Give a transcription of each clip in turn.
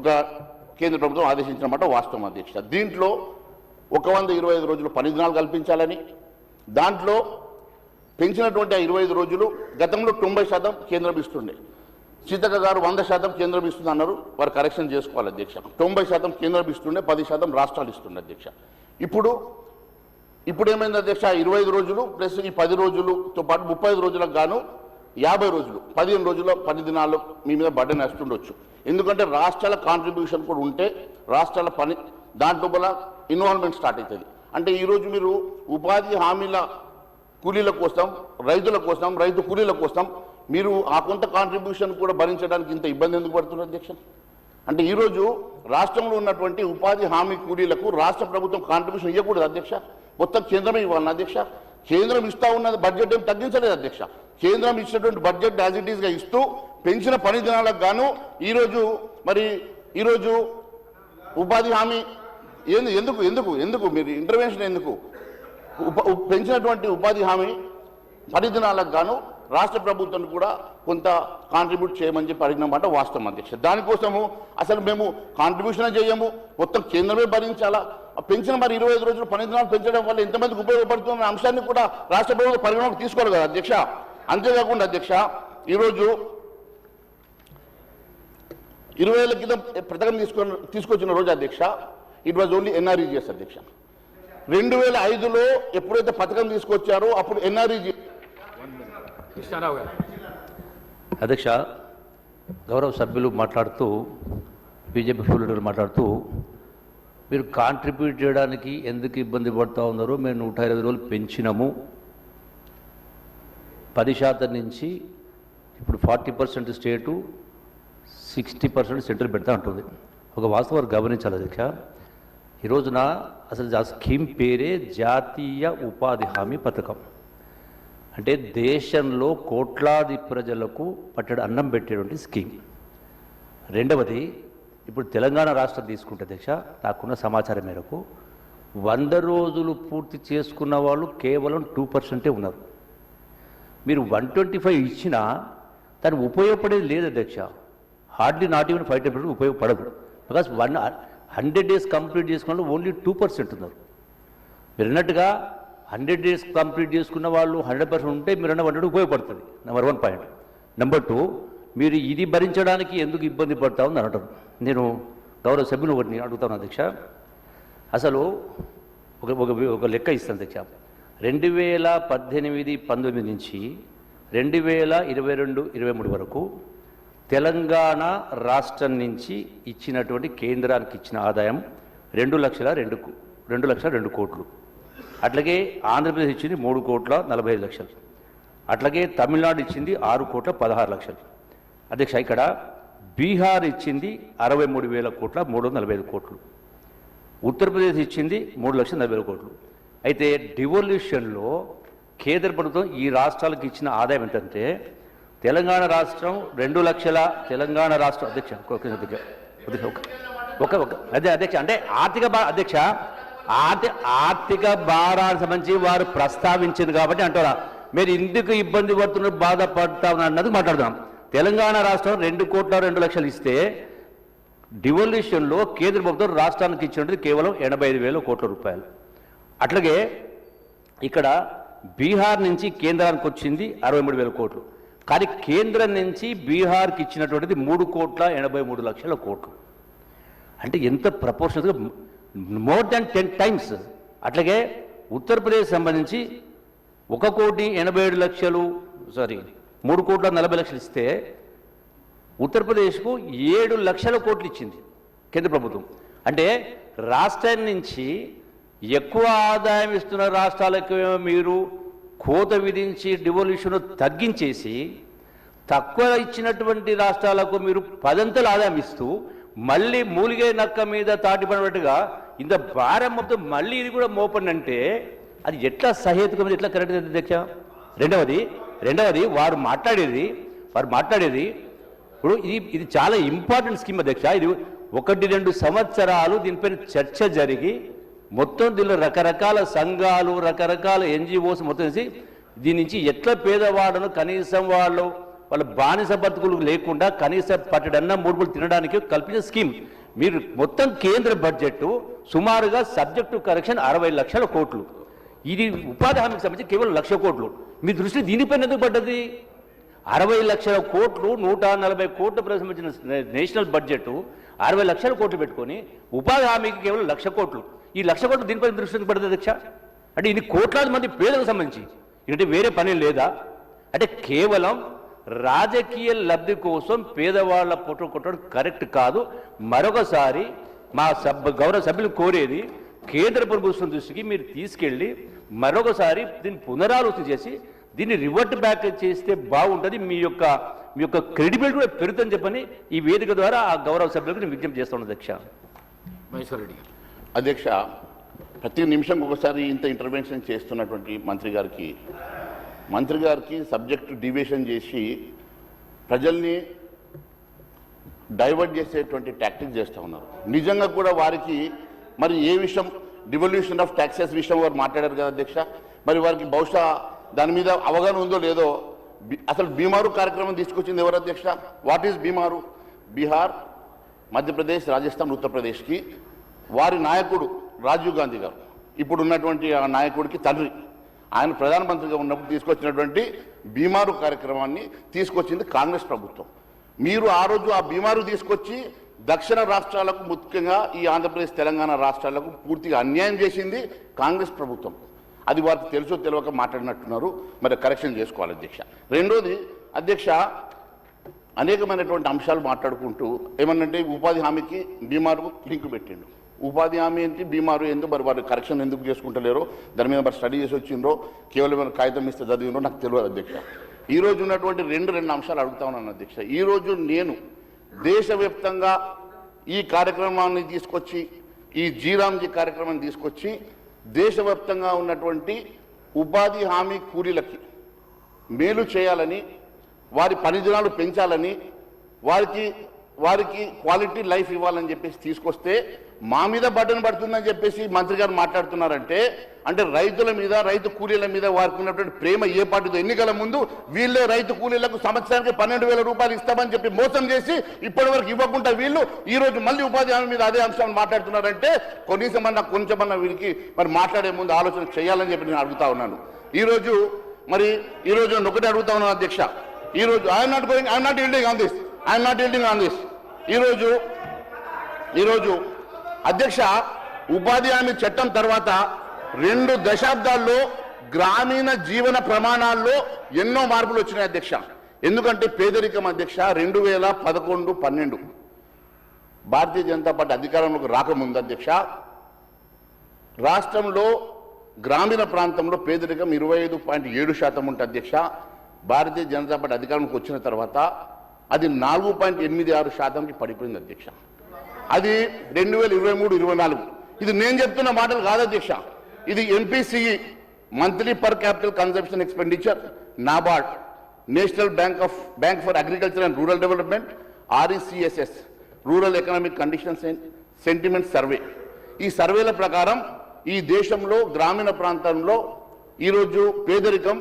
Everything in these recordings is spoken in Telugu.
ఒక కేంద్ర ప్రభుత్వం ఆదేశించినమాట వాస్తవం అధ్యక్ష. దీంట్లో ఒక వంద ఇరవై ఐదు రోజులు పని దినాలు కల్పించాలని దాంట్లో పెంచినటువంటి ఆ ఇరవై ఐదు రోజులు గతంలో తొంభై శాతం కేంద్రం ఇస్తుండే. సీతక్క గారు వంద శాతం కేంద్రం ఇస్తుంది అన్నారు వారు కరెక్షన్ చేసుకోవాలి అధ్యక్ష. తొంభై శాతం కేంద్రం ఇస్తుండే పది శాతం రాష్ట్రాలు ఇస్తుండే అధ్యక్ష. ఇప్పుడు ఇప్పుడు ఏమైంది అధ్యక్ష? ఇరవై ఐదు రోజులు ప్లస్ ఈ పది రోజులతో పాటు ముప్పై ఐదు రోజులకు గాను యాభై రోజులు పదిహేను రోజుల పది దినాలు మీ మీద బడ్డని వేస్తుండొచ్చు. ఎందుకంటే రాష్ట్రాల కాంట్రిబ్యూషన్ కూడా ఉంటే రాష్ట్రాల పని దాంట్లో వల్ల ఇన్వాల్వ్మెంట్ స్టార్ట్ అవుతుంది. అంటే ఈరోజు మీరు ఉపాధి హామీల కూలీల కోసం రైతుల కోసం రైతు కూలీల కోసం మీరు ఆ కొంత కాంట్రిబ్యూషన్ కూడా భరించడానికి ఇంత ఇబ్బంది ఎందుకు పడుతున్నారు అధ్యక్ష? అంటే ఈరోజు రాష్ట్రంలో ఉన్నటువంటి ఉపాధి హామీ కూలీలకు రాష్ట్ర ప్రభుత్వం కాంట్రిబ్యూషన్ ఇవ్వకూడదు అధ్యక్ష. మొత్తం కేంద్రమే ఇవ్వాలి అధ్యక్ష. కేంద్రం ఇస్తా ఉన్నది బడ్జెట్ ఏం తగ్గించలేదు అధ్యక్ష. కేంద్రం ఇచ్చినటువంటి బడ్జెట్ యాజ్ ఇట్ ఈస్గా ఇస్తూ పెంచిన పని దినాలకు గాను ఈరోజు మరి ఈరోజు ఉపాధి హామీ ఏంది ఎందుకు ఎందుకు ఎందుకు మీరు ఇంటర్వెన్షన్ ఎందుకు? ఉప పెంచినటువంటి ఉపాధి హామీ పది దినాలకు గాను రాష్ట్ర ప్రభుత్వం కూడా కొంత కాంట్రిబ్యూట్ చేయమని చెప్పి అడిగిన మాట వాస్తవం అధ్యక్ష. దానికోసము అసలు మేము కాంట్రిబ్యూషన్ చేయము మొత్తం కేంద్రమే భరించాలా? పెంచిన మరి ఇరవై ఐదు రోజులు పని దినాలు పెంచడం వల్ల ఎంతమందికి ఉపయోగపడుతున్న అంశాన్ని కూడా రాష్ట్ర ప్రభుత్వం పరిగణలోకి తీసుకోవాలి కదా అధ్యక్ష? అంతేకాకుండా అధ్యక్ష ఈరోజు ఇరవై ఏళ్ళ క్రితం పథకం తీసుకొని తీసుకొచ్చిన రోజు అధ్యక్ష ఇట్ వాజ్ ఓన్లీ ఎన్ఆర్ఈజిఎస్ అధ్యక్ష. రెండు వేల ఐదులో ఎప్పుడైతే పథకం తీసుకొచ్చారో అప్పుడు ఎన్ఆర్ఈజీ గారు. అధ్యక్ష గౌరవ సభ్యులు మాట్లాడుతూ బీజేపీ ఫుల్ మాట్లాడుతూ మీరు కాంట్రిబ్యూట్ చేయడానికి ఎందుకు ఇబ్బంది పడుతూ ఉన్నారో మేము నూట ఇరవై రోజులు పెంచినాము. పది శాతం నుంచి ఇప్పుడు forty percent state sixty percent central పెడతా ఉంటుంది. ఒక వాస్తవాలు గమనించాలి అధ్యక్ష. ఈ రోజున అసలు ఆ స్కీమ్ పేరే జాతీయ ఉపాధి హామీ పథకం. అంటే దేశంలో కోట్లాది ప్రజలకు పట్టడి అన్నం పెట్టేటువంటి స్కీమ్. రెండవది ఇప్పుడు తెలంగాణ రాష్ట్రం తీసుకుంటే అధ్యక్ష నాకున్న సమాచారం మేరకు వంద రోజులు పూర్తి చేసుకున్న వాళ్ళు కేవలం టూ పర్సెంటే ఉన్నారు. మీరు వన్ ట్వంటీ ఫైవ్ ఇచ్చినా దానికి ఉపయోగపడేది లేదు అధ్యక్ష hardly not even five ten ఉపయోగపడదు. Because one hundred days complete చేసుకున్న ఓన్లీ టూ పర్సెంట్ ఉన్నారు. మీరు అన్నట్టుగా హండ్రెడ్ డేస్ కంప్లీట్ చేసుకున్న వాళ్ళు హండ్రెడ్ పర్సెంట్ ఉంటే మీరు అన్న వన్ ఉపయోగపడుతుంది. Number one point number two మీరు ఇది భరించడానికి ఎందుకు ఇబ్బంది పడతామని అనటం నేను గౌరవ సభ్యులు ఒకటి అడుగుతాను అధ్యక్ష. అసలు ఒక ఒక ఒక లెక్క ఇస్తాను అధ్యక్ష. రెండు వేల పద్దెనిమిది పంతొమ్మిది నుంచి రెండు వేల ఇరవై రెండు ఇరవై మూడు వరకు తెలంగాణ రాష్ట్రం నుంచి ఇచ్చినటువంటి కేంద్రానికి ఇచ్చిన ఆదాయం రెండు లక్షల రెండు రెండు లక్షల రెండు కోట్లు. అట్లాగే ఆంధ్రప్రదేశ్ ఇచ్చింది మూడు కోట్ల నలభై ఐదు లక్షలు. అట్లాగే తమిళనాడు ఇచ్చింది ఆరు కోట్ల పదహారు లక్షలు. అధ్యక్ష ఇక్కడ బీహార్ ఇచ్చింది అరవై మూడు వేల కోట్ల మూడు వందల నలభై ఐదు కోట్లు. ఉత్తరప్రదేశ్ ఇచ్చింది మూడు లక్షల నలభై వేల కోట్లు. అయితే డివల్యూషన్లో కేంద్ర ప్రభుత్వం ఈ రాష్ట్రాలకు ఇచ్చిన ఆదాయం ఏంటంటే తెలంగాణ రాష్ట్రం రెండు లక్షల తెలంగాణ రాష్ట్రం అధ్యక్ష ఒక- ఒక- అధ్యక్ష, ఒక- ఒక అదే అధ్యక్ష అంటే ఆర్థిక భా అధ్యక్ష ఆర్థిక ఆర్థిక భారానికి సంబంధించి వారు ప్రస్తావించింది కాబట్టి అంటారా? మీరు ఎందుకు ఇబ్బంది పడుతున్నారు బాధపడతా ఉన్నారు అన్నది మాట్లాడుతున్నాం తెలంగాణ రాష్ట్రం రెండు కోట్ల రెండు లక్షలు ఇస్తే డివల్యూషన్లో కేంద్ర ప్రభుత్వం రాష్ట్రానికి ఇచ్చినది కేవలం ఎనభై ఐదు వేల కోట్ల రూపాయలు. అట్లాగే ఇక్కడ బీహార్ నుంచి కేంద్రానికి వచ్చింది అరవై మూడు వేల కోట్లు. కానీ కేంద్రం నుంచి బీహార్కి ఇచ్చినటువంటిది మూడు కోట్ల ఎనభై మూడు లక్షల కోట్లు. అంటే ఎంత ప్రపోర్షనల్గా మోర్ దాన్ టెన్ టైమ్స్ అట్లాగే ఉత్తరప్రదేశ్ సంబంధించి ఒక కోటి ఎనభై ఏడు లక్షలు సారీ మూడు కోట్ల నలభై లక్షలు ఇస్తే ఉత్తరప్రదేశ్కు ఏడు లక్షల కోట్లు ఇచ్చింది కేంద్ర ప్రభుత్వం. అంటే రాష్ట్రం నుంచి ఎక్కువ ఆదాయం ఇస్తున్న రాష్ట్రాలకు మీరు కోత విధించి డివల్యూషన్ తగ్గించేసి తక్కువ ఇచ్చినటువంటి రాష్ట్రాలకు మీరు పదంతలు ఆదాయం ఇస్తూ మళ్ళీ మూలిగే నక్క మీద తాటిపడినట్టుగా ఇంత భారం మొత్తం మళ్ళీ ఇది కూడా మోపండి అంటే అది ఎట్లా సహేతుకం ఎట్లా కరెక్ట్ అధ్యక్ష? రెండవది రెండవది వారు మాట్లాడేది వారు మాట్లాడేది ఇప్పుడు ఇది ఇది చాలా ఇంపార్టెంట్ స్కీమ్ అధ్యక్ష. ఇది ఒకటి రెండు సంవత్సరాలు దీనిపైన చర్చ జరిగి మొత్తం దీనిలో రకరకాల సంఘాలు రకరకాల ఎన్జిఓస్ మొత్తం వేసి దీని నుంచి ఎట్లా పేదవాళ్ళను కనీసం వాళ్ళు వాళ్ళ బానిస బతుకులు లేకుండా కనీస పట్టడన్న మూడుపులు తినడానికి కల్పించిన స్కీమ్ మీరు మొత్తం కేంద్ర బడ్జెట్ సుమారుగా సబ్జెక్టు కరెక్షన్ అరవై లక్షల కోట్లు. ఇది ఉపాధి హామీకి సంబంధించి కేవలం లక్ష కోట్లు. మీ దృష్టి దీనిపైన ఎందుకు పడ్డది? అరవై లక్షల కోట్లు నూట నలభై కోట్లు ప్రవేశించిన నేషనల్ బడ్జెట్ అరవై లక్షల కోట్లు పెట్టుకొని ఉపాధి హామీకి కేవలం లక్ష కోట్లు. ఈ లక్ష కోట్లు దీనిపై దృష్టి ఎందుకు పడుతుంది అధ్యక్ష? అంటే ఇది కోట్లాది మంది పేదలకు సంబంధించి. అంటే వేరే పని లేదా? అంటే కేవలం రాజకీయ లబ్ధి కోసం పేదవాళ్ళ పొట్టు కొట్టడం కరెక్ట్ కాదు. మరొకసారి మా సభ గౌరవ సభ్యులు కోరేది కేంద్ర ప్రభుత్వం దృష్టికి మీరు తీసుకెళ్ళి మరొకసారి దీన్ని పునరాలోచన చేసి దీన్ని రివర్ట్ బ్యాక్ చేస్తే బాగుంటుంది. మీ యొక్క మీ యొక్క క్రెడిబిలిటీ కూడా పెరుగుతుందని చెప్పని ఈ వేదిక ద్వారా ఆ గౌరవ సభ్యులకు నేను విజ్ఞప్తి చేస్తున్నాను అధ్యక్ష. మహేశ్వర్ రెడ్డి గారు. అధ్యక్ష ప్రతి నిమిషం ఒకసారి ఇంత ఇంటర్వెన్షన్ చేస్తున్నటువంటి మంత్రి గారికి మంత్రి గారికి సబ్జెక్టు డివియేషన్ చేసి ప్రజల్ని డైవర్ట్ చేసేటువంటి టాక్టిక్ చేస్తూ ఉన్నారు. నిజంగా కూడా వారికి మరి ఏ విషయం డివల్యూషన్ ఆఫ్ ట్యాక్సెస్ విషయం వారు మాట్లాడారు కదా అధ్యక్ష. మరి వారికి బహుశా దాని మీద అవగాహన ఉందో లేదో అసలు బీమారు కార్యక్రమం తీసుకొచ్చింది ఎవరు అధ్యక్ష? వాట్ ఈస్ బీమారు బీహార్ మధ్యప్రదేశ్ రాజస్థాన్ ఉత్తరప్రదేశ్కి వారి నాయకుడు రాజీవ్ గాంధీ గారు. ఇప్పుడు ఉన్నటువంటి ఆ నాయకుడికి తండ్రి. ఆయన ప్రధానమంత్రిగా ఉన్నప్పుడు తీసుకొచ్చినటువంటి బీమారు కార్యక్రమాన్ని తీసుకొచ్చింది కాంగ్రెస్ ప్రభుత్వం. మీరు ఆ రోజు ఆ బీమారు తీసుకొచ్చి దక్షిణ రాష్ట్రాలకు ముఖ్యంగా ఈ ఆంధ్రప్రదేశ్ తెలంగాణ రాష్ట్రాలకు పూర్తిగా అన్యాయం చేసింది కాంగ్రెస్ ప్రభుత్వం. అది వారికి తెలుసో తెలియక మాట్లాడినట్టున్నారు. మరి కరెక్షన్ చేసుకోవాలి అధ్యక్ష. రెండోది అధ్యక్ష అనేకమైనటువంటి అంశాలు మాట్లాడుకుంటూ ఏమన్నంటే ఉపాధి హామీకి బీమారు లింక్ పెట్టిండు. ఉపాధి హామీ ఏంటి? బీమారు ఎందుకు? మరి వారు కరెక్షన్ ఎందుకు చేసుకుంటలేరో దాని మీద మరి స్టడీ చేసి వచ్చిండ్రో కేవలం కాగితం ఇస్తే చదివిండ్రో నాకు తెలియదు అధ్యక్ష. ఈ రోజు ఉన్నటువంటి రెండు రెండు అంశాలు అడుగుతా ఉన్నాను అధ్యక్ష. ఈ రోజు నేను దేశవ్యాప్తంగా ఈ కార్యక్రమాన్ని తీసుకొచ్చి ఈ జీరాంజీ కార్యక్రమాన్ని తీసుకొచ్చి దేశవ్యాప్తంగా ఉన్నటువంటి ఉపాధి హామీ కూలీలకి మేలు చేయాలని వారి పనిదినాలు పెంచాలని వారికి వారికి క్వాలిటీ లైఫ్ ఇవ్వాలని చెప్పేసి తీసుకొస్తే మా మీద బటన్ పడుతుందని చెప్పేసి మంత్రి గారు మాట్లాడుతున్నారంటే అంటే రైతుల మీద రైతు కూలీల మీద వారికి ఉన్నటువంటి ప్రేమ ఏ పాటిదో ఎన్నికల ముందు వీళ్ళే రైతు కూలీలకు సంవత్సరానికి పన్నెండు వేల రూపాయలు ఇస్తామని చెప్పి మోసం చేసి ఇప్పటి వరకు ఇవ్వకుండా వీళ్ళు ఈ రోజు మళ్ళీ ఉపాధి హామీ మీద అదే అంశాన్ని మాట్లాడుతున్నారంటే కొనీసమన్నా కొంచెమన్నా వీరికి మరి మాట్లాడే ముందు ఆలోచన చేయాలని చెప్పి నేను అడుగుతా ఉన్నాను. ఈరోజు మరి ఈ రోజు నేను ఒకటి అడుగుతా ఉన్నాను అధ్యక్ష. ఈ రోజు I'm not going I'm not yielding on this I'm not yielding on this ఈరోజు ఈరోజు అధ్యక్ష ఉపాధి హామీ చట్టం తర్వాత రెండు దశాబ్దాల్లో గ్రామీణ జీవన ప్రమాణాల్లో ఎన్నో మార్పులు వచ్చినాయి అధ్యక్ష. ఎందుకంటే పేదరికం అధ్యక్ష రెండు వేల పదకొండు పన్నెండు. భారతీయ జనతా పార్టీ అధికారంలోకి రాకముందు అధ్యక్ష రాష్ట్రంలో గ్రామీణ ప్రాంతంలో పేదరికం ఇరవై ఐదు పాయింట్ ఏడు శాతం ఉంటుంది అధ్యక్ష భారతీయ జనతా పార్టీ అధికారంలోకి వచ్చిన తర్వాత అది నాలుగు పాయింట్ ఎనిమిది ఆరు శాతంకి పడిపోయింది అధ్యక్ష. అది రెండు వేల ఇరవై మూడు ఇరవై నాలుగు. ఇది నేను చెప్తున్న మాటలు కాదు అధ్యక్ష. ఇది MPCE monthly per capital consumption expenditure NABARD national bank of bank for agriculture and rural development RECSS rural economic conditions and sentiment survey ఈ సర్వేల ప్రకారం ఈ దేశంలో గ్రామీణ ప్రాంతంలో ఈరోజు పేదరికం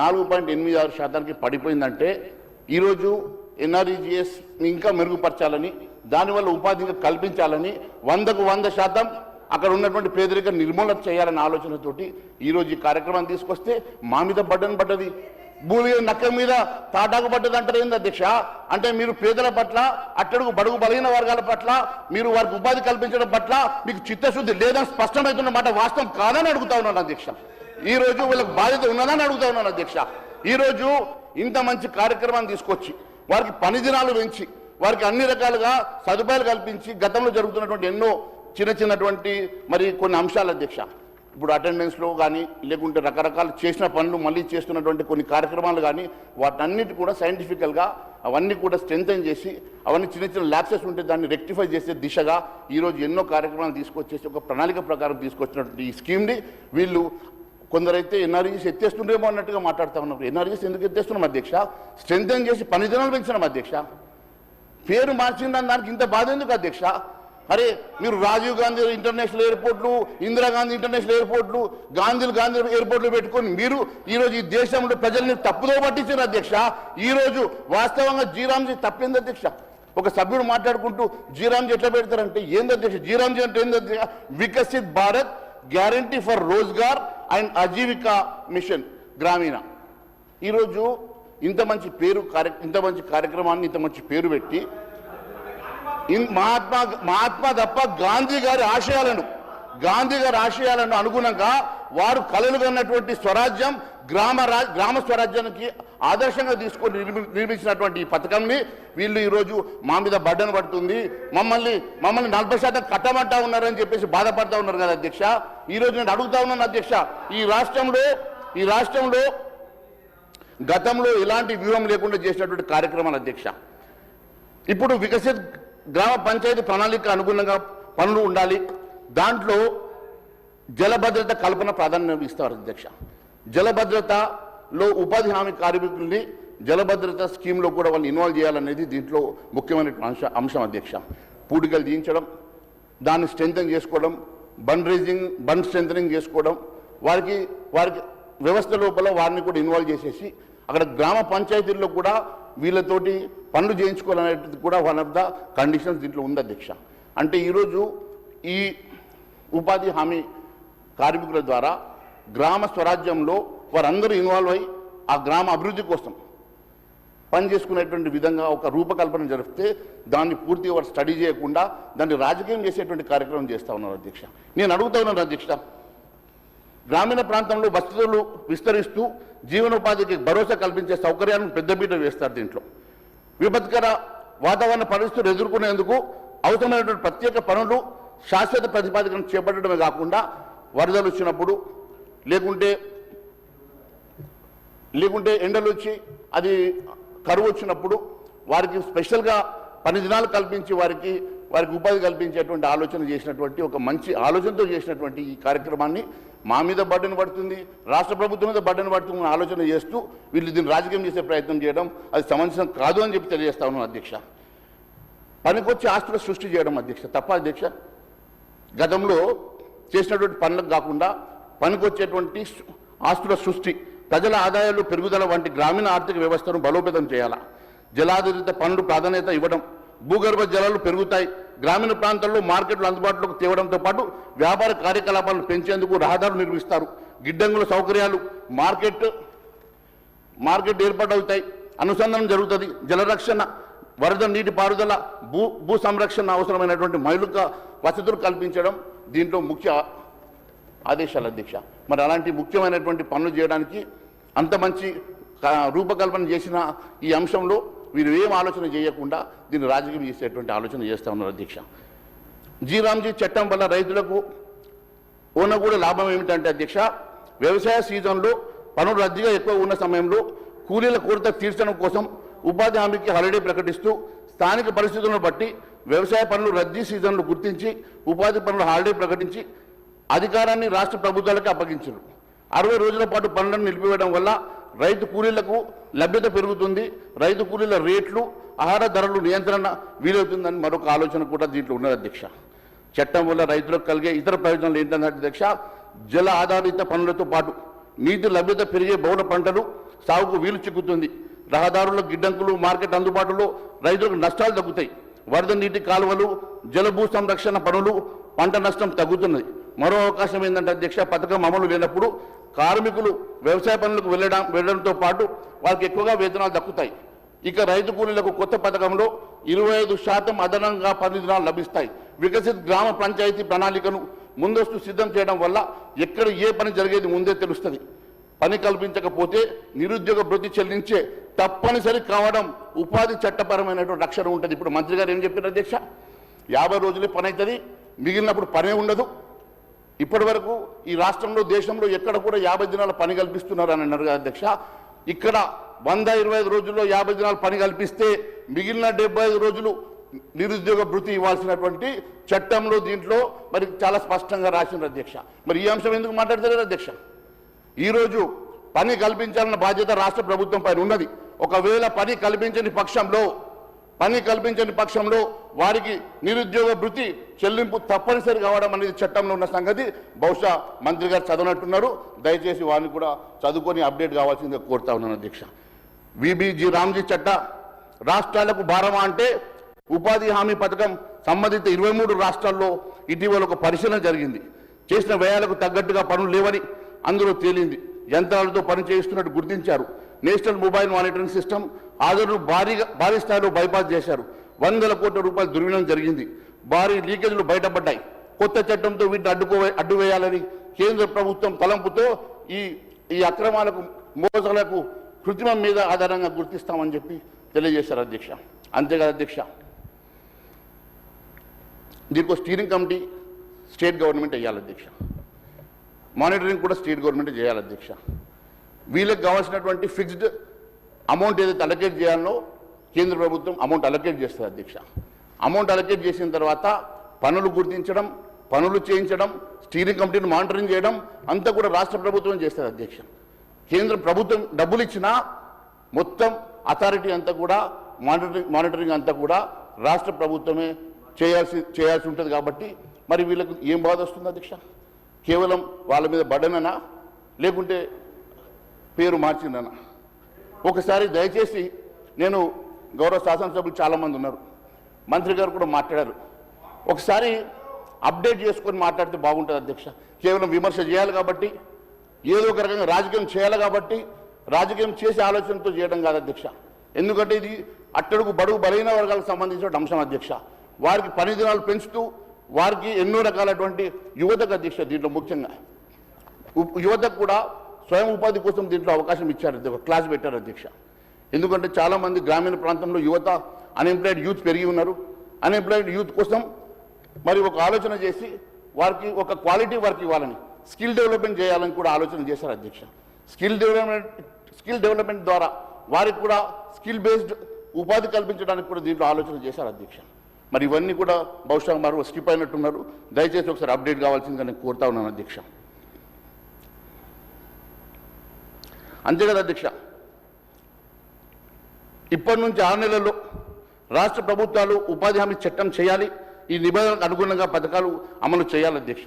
నాలుగు పాయింట్ ఎనిమిది ఆరు శాతానికి పడిపోయిందంటే ఈరోజు ఎన్ఆర్ఈజిఎస్ ఇంకా మెరుగుపరచాలని దానివల్ల ఉపాధి కల్పించాలని వందకు వంద శాతం అక్కడ ఉన్నటువంటి పేదరిక నిర్మూలన చేయాలనే ఆలోచనతోటి ఈరోజు ఈ కార్యక్రమాన్ని తీసుకొస్తే మా మీద బడ్డను పడ్డది. భూమి నక్క మీద తాటాకు పడ్డది అంటారు ఏంది అధ్యక్ష? అంటే మీరు పేదల పట్ల అట్టడుగు బడుగు బలహీన వర్గాల పట్ల మీరు వారికి ఉపాధి కల్పించడం పట్ల మీకు చిత్తశుద్ధి లేదని స్పష్టమవుతున్న మాట వాస్తవం కాదని అడుగుతా ఉన్నాను అధ్యక్ష. ఈ రోజు వీళ్ళకి బాధ్యత ఉన్నదని అడుగుతా ఉన్నాను అధ్యక్ష. ఈరోజు ఇంత మంచి కార్యక్రమాన్ని తీసుకొచ్చి వారికి పని దినాలు పెంచి వారికి అన్ని రకాలుగా సదుపాయాలు కల్పించి గతంలో జరుగుతున్నటువంటి ఎన్నో చిన్న చిన్నటువంటి మరి కొన్ని అంశాలు అధ్యక్ష. ఇప్పుడు అటెండెన్స్లో కానీ లేకుంటే రకరకాల చేసిన పనులు మళ్ళీ చేస్తున్నటువంటి కొన్ని కార్యక్రమాలు కానీ వాటన్నిటి కూడా సైంటిఫికల్గా అవన్నీ కూడా స్ట్రెంథన్ చేసి అవన్నీ చిన్న చిన్న ల్యాప్సెస్ ఉంటే దాన్ని రెక్టిఫై చేసే దిశగా ఈరోజు ఎన్నో కార్యక్రమాలు తీసుకొచ్చేసి ఒక ప్రణాళిక ప్రకారం తీసుకొచ్చినటువంటి ఈ స్కీమ్ని వీళ్ళు కొందరైతే ఎన్ఆర్ఈస్ ఎత్తేస్తుండేమో అన్నట్టుగా మాట్లాడుతూ ఉన్నారు. ఎన్ఆర్ఈస్ ఎందుకు ఎత్తేస్తున్నాం అధ్యక్ష? స్ట్రెంథన్ చేసి పని దినాలు పెంచినాం అధ్యక్ష? పేరు మార్చిందని దానికి ఇంత బాధ ఎందుకు అధ్యక్ష? అరే మీరు రాజీవ్ గాంధీ ఇంటర్నేషనల్ ఎయిర్పోర్ట్లు ఇందిరాగాంధీ ఇంటర్నేషనల్ ఎయిర్పోర్ట్లు గాంధీ గాంధీ ఎయిర్పోర్ట్లు పెట్టుకొని మీరు ఈరోజు ఈ దేశంలో ప్రజల్ని తప్పుదో పట్టించారు అధ్యక్ష? ఈరోజు వాస్తవంగా జీరాంజీ తప్పింది అధ్యక్ష? ఒక సభ్యుడు మాట్లాడుకుంటూ జీరాంజీ ఎట్లా పెడతారంటే ఏంది అధ్యక్ష? జీరాంజీ అంటే ఏంది అధ్యక్ష? Viksit Bharat guarantee for Rozgar and Ajeevika mission Grameen ఈరోజు ఇంత మంచి పేరు కార్య ఇంత మంచి కార్యక్రమాన్ని ఇంత మంచి పేరు పెట్టి ఇన్ మహాత్మా మహాత్మా తప్ప గాంధీ గారి ఆశయాలను గాంధీ గారి ఆశయాలను అనుగుణంగా వారు కలలు కన్నటువంటి స్వరాజ్యం గ్రామ రా- గ్రామ స్వరాజ్యానికి ఆదర్శంగా తీసుకొని నిర్మి- నిర్మించినటువంటి ఈ పథకంని వీళ్ళు ఈరోజు మా మీద బడ్డను పడుతుంది. మమ్మల్ని మమ్మల్ని నలభై శాతం కట్టమంటా ఉన్నారని చెప్పేసి బాధపడతా ఉన్నారు కదా అధ్యక్ష. ఈరోజు నేను అడుగుతా ఉన్నాను అధ్యక్ష ఈ రాష్ట్రంలో ఈ రాష్ట్రంలో గతంలో ఎలాంటి వ్యూహం లేకుండా చేసినటువంటి కార్యక్రమాలు అధ్యక్ష. ఇప్పుడు వికసిత్ గ్రామ పంచాయతీ ప్రణాళిక అనుగుణంగా పనులు ఉండాలి. దాంట్లో జలభద్రత కల్పన ప్రాధాన్యం ఇస్తారు అధ్యక్ష. జలభద్రతలో ఉపాధి హామీ కార్మికుల్ని జలభద్రత స్కీమ్లో కూడా వాళ్ళు ఇన్వాల్వ్ చేయాలనేది దీంట్లో ముఖ్యమైన అంశ అంశం అధ్యక్ష. పూడికలు తీయించడం దాన్ని స్ట్రెంగ్ చేసుకోవడం బండ్ రేజింగ్ బండ్ స్ట్రెంథనింగ్ చేసుకోవడం వారికి వారికి వ్యవస్థ లోపల వారిని కూడా ఇన్వాల్వ్ చేసేసి అక్కడ గ్రామ పంచాయతీల్లో కూడా వీళ్ళతోటి పనులు చేయించుకోవాలనేది కూడా వన్ ఆఫ్ ద కండిషన్స్ దీంట్లో ఉంది అధ్యక్ష. అంటే ఈరోజు ఈ ఉపాధి హామీ కార్మికుల ద్వారా గ్రామ స్వరాజ్యంలో వారందరూ ఇన్వాల్వ్ అయ్యి ఆ గ్రామ అభివృద్ధి కోసం పని చేసుకునేటువంటి విధంగా ఒక రూపకల్పన జరిపితే దాన్ని పూర్తిగా వారు స్టడీ చేయకుండా దాన్ని రాజకీయం చేసేటువంటి కార్యక్రమం చేస్తా ఉన్నారు అధ్యక్ష. నేను అడుగుతా ఉన్నాను అధ్యక్ష. గ్రామీణ ప్రాంతంలో వసతులు విస్తరిస్తూ జీవనోపాధికి భరోసా కల్పించే సౌకర్యాలను పెద్దపీట వేస్తారు దీంట్లో. విపత్కర వాతావరణ పరిస్థితులు ఎదుర్కొనేందుకు అవసరమైనటువంటి ప్రత్యేక పనులు శాశ్వత ప్రతిపాదికను చేపట్టడమే కాకుండా వరదలు వచ్చినప్పుడు లేకుంటే లేకుంటే ఎండలు వచ్చి అది కరువు వచ్చినప్పుడు వారికి స్పెషల్గా పని దినాలు కల్పించి వారికి వారికి ఉపాధి కల్పించేటువంటి ఆలోచన చేసినటువంటి ఒక మంచి ఆలోచనతో చేసినటువంటి ఈ కార్యక్రమాన్ని మా మీద బడ్డను పడుతుంది రాష్ట్ర ప్రభుత్వం మీద బడ్డను పడుతుంది ఆలోచన చేస్తూ వీళ్ళు దీన్ని రాజకీయం చేసే ప్రయత్నం చేయడం అది సమంజసం కాదు అని చెప్పి తెలియజేస్తా ఉన్నాను అధ్యక్ష. పనికొచ్చి ఆస్తుల సృష్టి చేయడం అధ్యక్ష తప్ప అధ్యక్ష గతంలో చేసినటువంటి పనులకు కాకుండా పనికొచ్చేటువంటి ఆస్తుల సృష్టి ప్రజల ఆదాయాలు పెరుగుదల వంటి గ్రామీణ ఆర్థిక వ్యవస్థను బలోపేతం చేయాలా? జలాధారిత పనులు ప్రాధాన్యత ఇవ్వడం భూగర్భ జలాలు పెరుగుతాయి గ్రామీణ ప్రాంతాల్లో మార్కెట్లు అందుబాటులోకి తేవడంతో పాటు వ్యాపార కార్యకలాపాలను పెంచేందుకు రహదారులు నిర్మిస్తారు. గిడ్డంగుల సౌకర్యాలు మార్కెట్ మార్కెట్ ఏర్పాటవుతాయి. అనుసంధానం జరుగుతుంది. జలరక్షణ వరద నీటి పారుదల భూ భూ సంరక్షణ అవసరమైనటువంటి మైలుక వసతులు కల్పించడం దీంట్లో ముఖ్య ఆదేశాలు అధ్యక్ష మరి అలాంటి ముఖ్యమైనటువంటి పనులు చేయడానికి అంత మంచి రూపకల్పన చేసిన ఈ అంశంలో వీరు ఏం ఆలోచన చేయకుండా దీన్ని రాజకీయం చేసేటువంటి ఆలోచన చేస్తూ ఉన్నారు అధ్యక్ష జీరాంజీ చట్టం వల్ల రైతులకు ఉన్న కూడా లాభం ఏమిటంటే అధ్యక్ష వ్యవసాయ సీజన్లో పనులు రద్దీగా ఎక్కువ ఉన్న సమయంలో కూలీల కొరత తీర్చడం కోసం ఉపాధి హామీకి హాలిడే ప్రకటిస్తూ స్థానిక పరిస్థితులను బట్టి వ్యవసాయ పనులు రద్దీ సీజన్లు గుర్తించి ఉపాధి పనులు హాలిడే ప్రకటించి అధికారాన్ని రాష్ట్ర ప్రభుత్వాలకు అప్పగించారు. అరవై రోజుల పాటు పనులను నిలిపివేయడం వల్ల రైతు కూలీలకు లభ్యత పెరుగుతుంది. రైతు కూలీల రేట్లు ఆహార ధరలు నియంత్రణ వీలవుతుందని మరొక ఆలోచన కూడా దీంట్లో ఉన్నది అధ్యక్ష. చట్టం వల్ల రైతులకు కలిగే ఇతర ప్రయోజనాలు ఏంటంటే అధ్యక్ష జల ఆధారిత పనులతో పాటు నీటి లభ్యత పెరిగే బౌల పంటలు సాగుకు వీలు చిక్కుతుంది. రహదారుల గిడ్డంకులు మార్కెట్ అందుబాటులో రైతులకు నష్టాలు తగ్గుతాయి. వరద నీటి కాలువలు జలభూ సంరక్షణ పనులు పంట నష్టం తగ్గుతున్నది. మరో అవకాశం ఏంటంటే అధ్యక్ష పథకం అమలు లేనప్పుడు కార్మికులు వ్యవసాయ పనులకు వెళ్ళడం వెళ్ళడంతో పాటు వారికి ఎక్కువగా వేతనాలు దక్కుతాయి. ఇక రైతు కూలీలకు కొత్త పథకంలో ఇరవై ఐదు శాతం అదనంగా పది లభిస్తాయి. వికసిత్ గ్రామ పంచాయతీ ప్రణాళికను ముందస్తు సిద్ధం చేయడం వల్ల ఎక్కడ ఏ పని జరిగేది ముందే తెలుస్తుంది. పని కల్పించకపోతే నిరుద్యోగ భృతి చెల్లించే తప్పనిసరి కావడం ఉపాధి చట్టపరమైనటువంటి రక్షణ ఉంటుంది. ఇప్పుడు మంత్రి గారు ఏం చెప్పారు అధ్యక్ష? యాభై రోజులే పని అవుతుంది మిగిలినప్పుడు పనే ఉండదు. ఇప్పటి వరకు ఈ రాష్ట్రంలో దేశంలో ఎక్కడ కూడా యాభై దినాల పని కల్పిస్తున్నారు అని అన్నారు అధ్యక్ష. ఇక్కడ వంద ఇరవై ఐదు రోజుల్లో యాభై దినాలు పని కల్పిస్తే మిగిలిన డెబ్బై ఐదు రోజులు నిరుద్యోగ భృతి ఇవ్వాల్సినటువంటి చట్టంలో దీంట్లో మరి చాలా స్పష్టంగా రాసింది అధ్యక్ష. మరి ఈ అంశం ఎందుకు మాట్లాడతారు అధ్యక్ష? ఈరోజు పని కల్పించాలన్న బాధ్యత రాష్ట్ర ప్రభుత్వం పైన ఉన్నది. ఒకవేళ పని కల్పించని పక్షంలో పని కల్పించని పక్షంలో వారికి నిరుద్యోగ భృతి చెల్లింపు తప్పనిసరి కావడం అనేది చట్టంలో ఉన్న సంగతి. బహుశా మంత్రి గారు చదవనట్టున్నారు. దయచేసి వారిని కూడా చదువుకొని అప్డేట్ కావాల్సిందిగా కోరుతా ఉన్నాను అధ్యక్ష. విబిజి రామ్జీ చట్ట రాష్ట్రాలకు భారమా అంటే ఉపాధి హామీ పథకం సంబంధిత ఇరవై మూడు రాష్ట్రాల్లో ఇటీవల ఒక పరిశీలన జరిగింది. చేసిన వ్యయాలకు తగ్గట్టుగా పనులు లేవని అందులో తేలింది. యంత్రాలతో పని చేయిస్తున్నట్టు గుర్తించారు. నేషనల్ మొబైల్ మానిటరింగ్ సిస్టమ్ ఆధార్ను భారీగా భారీ స్థాయిలో బైపాస్ చేశారు. వందల కోట్ల రూపాయలు దుర్వినియోగం జరిగింది. భారీ లీకేజీలు బయటపడ్డాయి. కొత్త చట్టంతో వీటిని అడ్డుకో అడ్డు వేయాలని కేంద్ర ప్రభుత్వం తలంపుతో ఈ ఈ అక్రమాలకు మోసాలకు కృత్రిమం మీద ఆధారంగా గుర్తిస్తామని చెప్పి తెలియజేశారు అధ్యక్ష. అంతేకాదు అధ్యక్ష దీనికి స్టీరింగ్ కమిటీ స్టేట్ గవర్నమెంట్ వేయాలి అధ్యక్ష. మానిటరింగ్ కూడా స్టేట్ గవర్నమెంట్ చేయాలి అధ్యక్ష. వీళ్ళకి కావాల్సినటువంటి ఫిక్స్డ్ అమౌంట్ ఏదైతే అలొకేట్ చేయాలో కేంద్ర ప్రభుత్వం అమౌంట్ అలొకేట్ చేస్తుంది అధ్యక్ష. అమౌంట్ అలొకేట్ చేసిన తర్వాత పనులు గుర్తించడం పనులు చేయించడం స్టీరింగ్ కమిటీని మానిటరింగ్ చేయడం అంతా కూడా రాష్ట్ర ప్రభుత్వం చేస్తుంది అధ్యక్ష. కేంద్ర ప్రభుత్వం డబ్బులు ఇచ్చినా మొత్తం అథారిటీ అంతా కూడా మానిటరింగ్ మానిటరింగ్ అంతా కూడా రాష్ట్ర ప్రభుత్వమే చేయాల్సి చేయాల్సి ఉంటుంది కాబట్టి మరి వీళ్ళకు ఏం బాధ వస్తుంది అధ్యక్ష? కేవలం వాళ్ళ మీద బడననా? లేకుంటే పేరు మార్చిందనా? ఒకసారి దయచేసి నేను గౌరవ శాసనసభ్యులు చాలామంది ఉన్నారు. మంత్రి గారు కూడా మాట్లాడారు. ఒకసారి అప్డేట్ చేసుకొని మాట్లాడితే బాగుంటుంది అధ్యక్ష. కేవలం విమర్శ చేయాలి కాబట్టి ఏదో ఒక రకంగా రాజకీయం చేయాలి కాబట్టి రాజకీయం చేసే ఆలోచనతో చేయడం కాదు అధ్యక్ష. ఎందుకంటే ఇది అట్టడుగు బడుగు బలైన వర్గాలకు సంబంధించిన అంశం అధ్యక్ష. వారికి పని దినాలు పెంచుతూ వారికి ఎన్నో రకాలటువంటి యువతకు అధ్యక్ష దీంట్లో ముఖ్యంగా. యువతకు కూడా స్వయం ఉపాధి కోసం దీంట్లో అవకాశం ఇచ్చారు అధ్యక్ష. ఒక క్లాస్ పెట్టారు అధ్యక్ష. ఎందుకంటే చాలామంది గ్రామీణ ప్రాంతంలో యువత అన్ఎంప్లాయిడ్ యూత్ పెరిగి ఉన్నారు. అన్ఎంప్లాయిడ్ యూత్ కోసం మరి ఒక ఆలోచన చేసి వారికి ఒక క్వాలిటీ వర్క్ ఇవ్వాలని స్కిల్ డెవలప్మెంట్ చేయాలని కూడా ఆలోచన చేశారు అధ్యక్ష. స్కిల్ డెవలప్మెంట్ స్కిల్ డెవలప్మెంట్ ద్వారా వారికి కూడా స్కిల్ బేస్డ్ ఉపాధి కల్పించడానికి కూడా దీంట్లో ఆలోచన చేశారు అధ్యక్ష. మరి ఇవన్నీ కూడా బహుశా మరి స్కిప్ అయినట్టున్నారు. దయచేసి ఒకసారి అప్డేట్ కావాల్సిందిగా నేను కోరుతా ఉన్నాను అధ్యక్ష. అంతే కదా అధ్యక్ష? ఇప్పటి నుంచి ఆరు నెలల్లో రాష్ట్ర ప్రభుత్వాలు ఉపాధి హామీ చట్టం చేయాలి. ఈ నిబంధనలకు అనుగుణంగా పథకాలు అమలు చేయాలి అధ్యక్ష.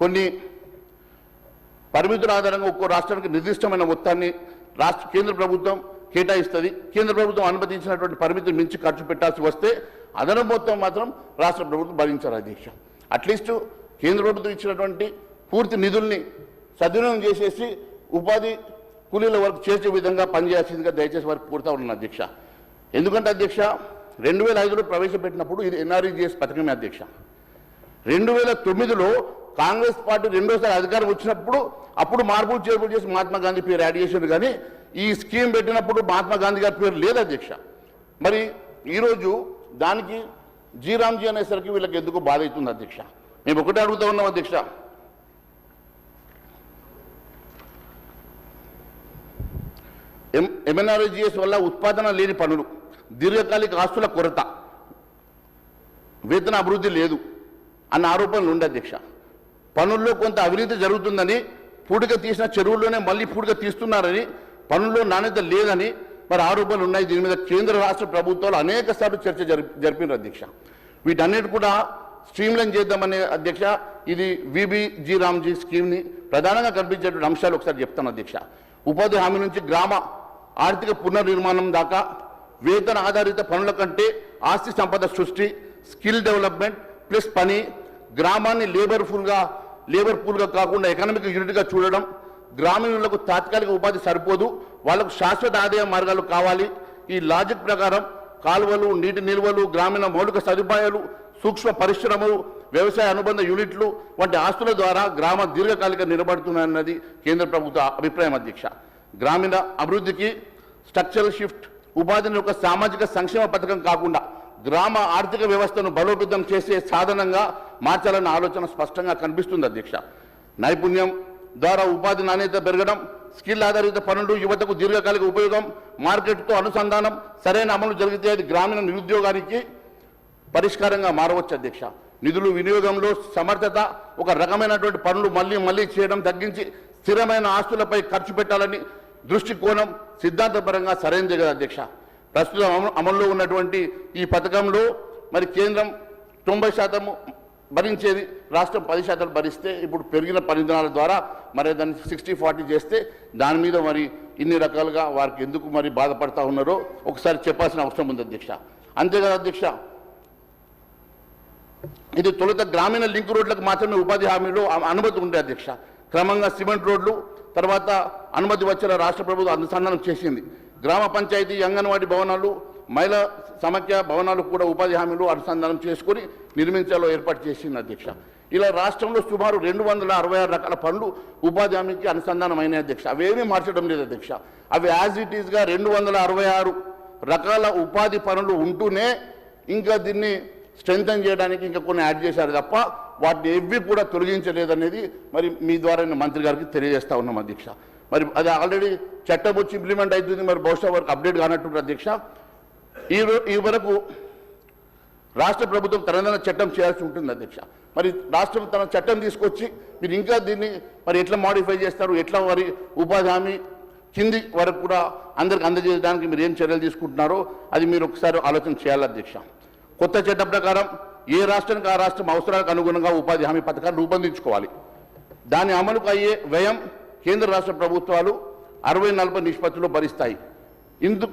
కొన్ని పరిమితుల ఆధారంగా ఒక్కో రాష్ట్రానికి నిర్దిష్టమైన మొత్తాన్ని రాష్ట్ర కేంద్ర ప్రభుత్వం కేటాయిస్తుంది. కేంద్ర ప్రభుత్వం అనుమతించినటువంటి పరిమితిని మించి ఖర్చు పెట్టాల్సి వస్తే అదనపు మొత్తం మాత్రం రాష్ట్ర ప్రభుత్వం భరించాలి అధ్యక్ష. అట్లీస్ట్ కేంద్ర ప్రభుత్వం ఇచ్చినటువంటి పూర్తి నిధుల్ని సద్వినియోగం చేసేసి ఉపాధి కూలీల వరకు చేసే విధంగా పనిచేయాల్సిందిగా దయచేసి వారికి కోరుతా ఉన్నాను అధ్యక్ష. ఎందుకంటే అధ్యక్ష రెండు వేల ఐదులో ప్రవేశపెట్టినప్పుడు ఇది ఎన్ఆర్ఈజిఎస్ పథకమే అధ్యక్ష. రెండు వేల తొమ్మిదిలో కాంగ్రెస్ పార్టీ రెండోసారి అధికారం వచ్చినప్పుడు అప్పుడు మార్పులు చేర్పులు చేసి మహాత్మా గాంధీ పేరు యాడ్ చేశారు కానీ ఈ స్కీమ్ పెట్టినప్పుడు మహాత్మా గాంధీ గారి పేరు లేదు అధ్యక్ష. మరి ఈరోజు దానికి జీరామ్జీ అనేసరికి వీళ్ళకి ఎందుకు బాధ అవుతుంది అధ్యక్ష. మేము ఒకటే అడుగుతా ఉన్నాం అధ్యక్ష. ఎం ఎంఎన్ఆర్జిఎస్ వల్ల ఉత్పాదన లేని పనులు దీర్ఘకాలిక ఆస్తుల కొరత. వేతన అభివృద్ధి లేదు అన్న ఆరోపణలు ఉండే అధ్యక్ష. పనుల్లో కొంత అవినీతి జరుగుతుందని పూడిక తీసిన చెరువుల్లోనే మళ్ళీ పూడిక తీస్తున్నారని పనుల్లో నాణ్యత లేదని మరి ఆరోపణలు ఉన్నాయి. దీని మీద కేంద్ర రాష్ట్ర ప్రభుత్వాలు అనేక సార్లు చర్చ జరిపి జరిపినారు అధ్యక్ష. వీటన్నిటి కూడా స్ట్రీమ్లైన్ చేద్దామనే అధ్యక్ష ఇది విబిజీ రామ్జీ స్కీమ్ని ప్రధానంగా కనిపించేటువంటి అంశాలు ఒకసారి చెప్తాను అధ్యక్ష. ఉపాధి హామీ నుంచి గ్రామ ఆర్థిక పునర్నిర్మాణం దాకా వేతన ఆధారిత పనుల కంటే ఆస్తి సంపద సృష్టి స్కిల్ డెవలప్మెంట్ ప్లస్ పని గ్రామాన్ని లేబర్ఫుల్గా లేబర్ పూల్గా కాకుండా ఎకనామిక్ యూనిట్గా చూడడం గ్రామీణులకు తాత్కాలిక ఉపాధి సరిపోదు వాళ్ళకు శాశ్వత ఆదాయ మార్గాలు కావాలి. ఈ లాజిక్ ప్రకారం కాలువలు నీటి నిల్వలు గ్రామీణ మౌలిక సదుపాయాలు సూక్ష్మ పరిశ్రమలు వ్యవసాయ అనుబంధ యూనిట్లు వంటి ఆస్తుల ద్వారా గ్రామ దీర్ఘకాలిక నిలబడుతున్నాయన్నది కేంద్ర ప్రభుత్వ అభిప్రాయం అధ్యక్ష. గ్రామీణ అభివృద్ధికి స్ట్రక్చరల్ షిఫ్ట్ ఉపాధిని ఒక సామాజిక సంక్షేమ పథకం కాకుండా గ్రామ ఆర్థిక వ్యవస్థను బలోపేతం చేసే సాధనంగా మార్చాలన్న ఆలోచన స్పష్టంగా కనిపిస్తుంది అధ్యక్ష. నైపుణ్యం ద్వారా ఉపాధి నాణ్యత పెరగడం స్కిల్ ఆధారిత పనులు యువతకు దీర్ఘకాలిక ఉపయోగం మార్కెట్తో అనుసంధానం సరైన అమలు జరిగితే అది గ్రామీణ నిరుద్యోగానికి పరిష్కారంగా మారవచ్చు అధ్యక్ష. నిధులు వినియోగంలో సమర్థత ఒక రకమైనటువంటి పనులు మళ్ళీ మళ్ళీ చేయడం తగ్గించి స్థిరమైన ఆస్తులపై ఖర్చు పెట్టాలని దృష్టికోణం సిద్ధాంతపరంగా సరైనదే కదా అధ్యక్ష. ప్రస్తుతం అమల్లో ఉన్నటువంటి ఈ పథకంలో మరి కేంద్రం తొంభై శాతము భరించేది రాష్ట్రం పది శాతం భరిస్తే ఇప్పుడు పెరిగిన పరిధానాల ద్వారా మరి దాన్ని సిక్స్టీ ఫార్టీ చేస్తే దాని మీద మరి ఇన్ని రకాలుగా వారికి ఎందుకు మరి బాధపడతా ఉన్నారో ఒకసారి చెప్పాల్సిన అవసరం ఉంది అధ్యక్ష. అంతేకాదు అధ్యక్ష? ఇది తొలుత గ్రామీణ లింక్ రోడ్లకు మాత్రమే ఉపాధి హామీలో అనుమతి ఉండే అధ్యక్ష. క్రమంగా సిమెంట్ రోడ్లు తర్వాత అనుమతి వచ్చేలా రాష్ట్ర ప్రభుత్వం అనుసంధానం చేసింది. గ్రామ పంచాయతీ అంగన్వాడీ భవనాలు మహిళా సమాఖ్య భవనాలు కూడా ఉపాధి హామీలు అనుసంధానం చేసుకుని నిర్మించాలో ఏర్పాటు చేసింది అధ్యక్ష. ఇలా రాష్ట్రంలో సుమారు రెండు వందల అరవై ఆరు రకాల పనులు ఉపాధి హామీకి అనుసంధానం అయినాయి అధ్యక్ష. అవేమీ మార్చడం లేదు అధ్యక్ష. అవి యాజ్ ఇట్ ఈస్గా రెండు వందల అరవై ఆరు రకాల ఉపాధి పనులు ఉంటూనే ఇంకా దీన్ని స్ట్రెంగ్తన్ చేయడానికి ఇంకా కొన్ని యాడ్ చేశారు తప్ప వాటిని ఎవ్వి కూడా తొలగించలేదనేది మరి మీ ద్వారా నేను మంత్రి గారికి తెలియజేస్తా ఉన్నాం అధ్యక్ష. మరి అది ఆల్రెడీ చట్టం వచ్చి ఇంప్లిమెంట్ అవుతుంది మరి బహుశా వరకు అప్డేట్ కానట్టు అధ్యక్ష. ఈ ఈ వరకు రాష్ట్ర ప్రభుత్వం తనదైన చట్టం చేయాల్సి ఉంటుంది అధ్యక్ష. మరి రాష్ట్రం తన చట్టం తీసుకొచ్చి మీరు ఇంకా దీన్ని మరి ఎట్లా మాడిఫై చేస్తారు ఎట్లా మరి ఉపాధి హామీ కింది వరకు కూడా అందరికి అందజేయడానికి మీరు ఏం చర్యలు తీసుకుంటున్నారో అది మీరు ఒకసారి ఆలోచన చేయాలి అధ్యక్ష. కొత్త చట్టం ప్రకారం ఏ రాష్ట్రానికి ఆ రాష్ట్రం అవసరాలకు అనుగుణంగా ఉపాధి హామీ పథకాన్ని రూపొందించుకోవాలి. దాని అమలుకు అయ్యే వ్యయం కేంద్ర రాష్ట్ర ప్రభుత్వాలు అరవై నలభై నిష్పత్తిలో భరిస్తాయి. ఇందుకు